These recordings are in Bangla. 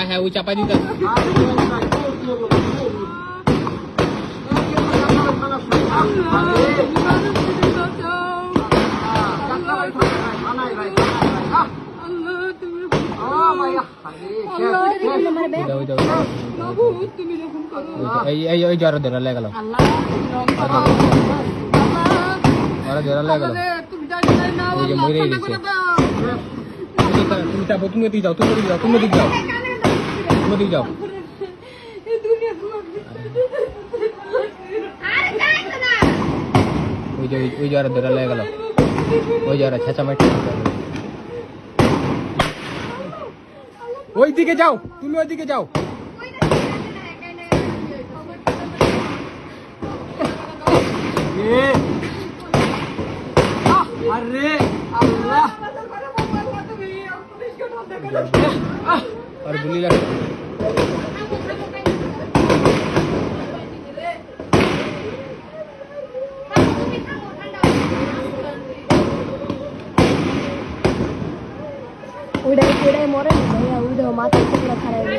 হ্যাঁ হ্যাঁ ওই চাপাই দিতে এই ওই জ্বর ধরে লেগে গেল ওরা ধরে লেগে গেল মরে গেছে তুমি যাব তুমি যাও তুমি যাও তুমি যাও তুমি ওদিকে যাও ওই যে ওই- ওই জ্বর ধরে লেগে গেল ওই জ্বর ছেঁচামাটি ওই দিকে যাও তুমি ওই দিকে যাও আরে আল্লাহ और बुली लगा ઉડાય ઉડાય મોરે ને ભાઈ ઉડો માથે કેટલા ખરાય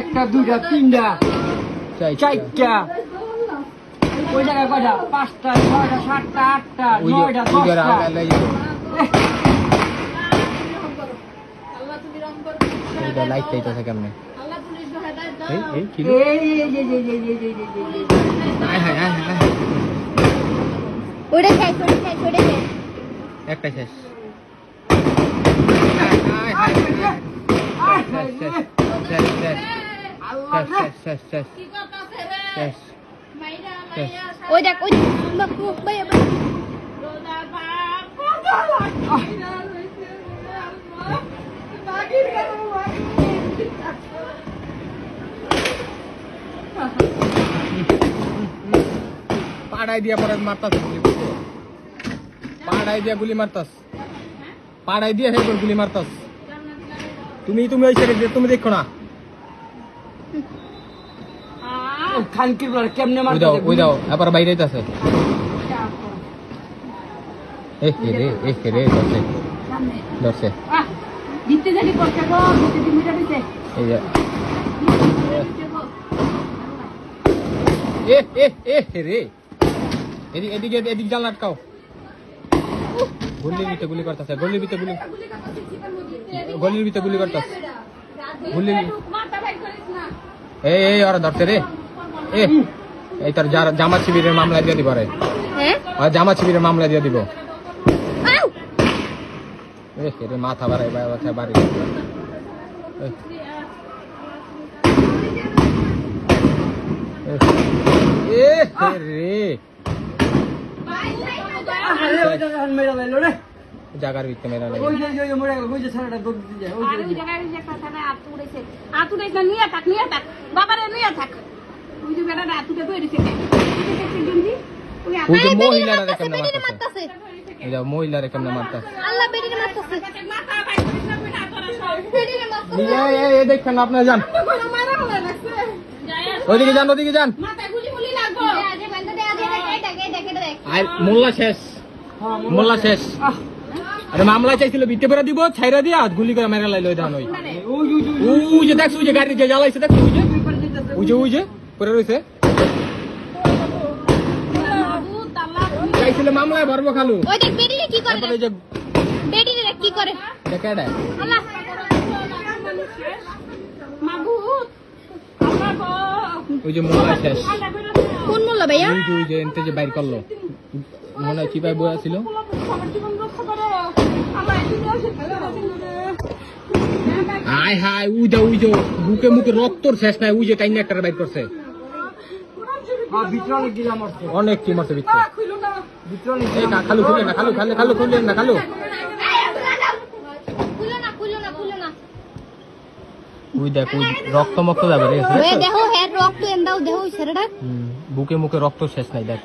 একটা দুইটা তিনটা চারটা। ওই জায়গায় কয়টা? পাঁচটা ছয়টা সাতটা আটটা নয়টা দশটা। এইটা লাইট চাইতেছে থাকে এই ওটা শেষ ওটা শেষ ওটা শেষ। একটা শেষ। ওই দেখ ওই বাবা পাড়াই দিয়া পরে মারতাস পাড়াই দিয়া গুলি মারতাস পাড়াই দিয়া হে গুলি মারতাস তুমি তুমি ওই দিয়ে তুমি দেখো না। খানকির কেমনে ওই মারতে দাও ওই দাও আবার বাইরে এ রে এ হে রে ধরছে। ধরছে। দিতে জানি করতে গো দিতে দিতে মিটা এই যে। এ এ এ রে। এদিকে এদিকে এদিকে জাল আটকাও। গলির ভিতরে গুলি করতেছে গলির ভিতরে গুলি গলির ভিতরে গুলি করতেছে। গুলি মাথা এই এই ওরা ধরতে রে। এ এই তোর জামা শিবিরের মামলা দিয়ে দিব রে। হ্যাঁ? জামা শিবিরের মামলা দিয়ে দিব। মাথা বাড়াই বাড়াই বাড়ি। রে। জাগার ভিতরে মেরা নাই ওই যে ওই মরে ওই যে সারাটা দৌড় দিতে যায় ওই যে যে কথা না আতু উড়েছে আতু থাক থাক বাবারে থাক ওই যে বেটা ওই যে মারতাছে যে মারতাছে আল্লাহ মারতাছে মাথা ভাই মারতাছে এই দেখেন যান ওইদিকে যান ওইদিকে যান গুলি গুলি লাগবো আর মোল্লা শেষ মোল্লা শেষ। আরে মামলা চাইছিল বিতে করে দিব ছাইরা দিয়া গুলি করে মেরা লাইলো দান ওই। ওই ওই ওই ওই যে দেখছ ওই যে গাড়ি যে জ্বালাইছে দেখছ ওই যে? ওই পারে। ওই যে ওই যে পরে রইছে। চাইছিল মামলায় ভরবো খালু। ওই দেখ বেরিয়ে কি করে তারপরে যে বেরিয়ে দেখ কি করে? দেখা দেয় আল্লাহ। মাহবুব আল্লাহ গো ওই যে মোল্লা শেষ কোন মোল্লা ভাইয়া ওই যে এনতে যে বাইর করল মোল্লা কি ভাই বই আছিল হাই হাই উই যা উই যা বুকে মুখে রক্তর শেষ নাই উই যে টাইম একটা বাইর করছে অনেক কি মারছে খালু খুলে না খালু খালে খালু না খালু দেখ রক্ত মক্ত যাবে রে দেখো রক্ত এন্দাও দেহ হুম, বুকে মুখে রক্ত শেষ নাই দেখ।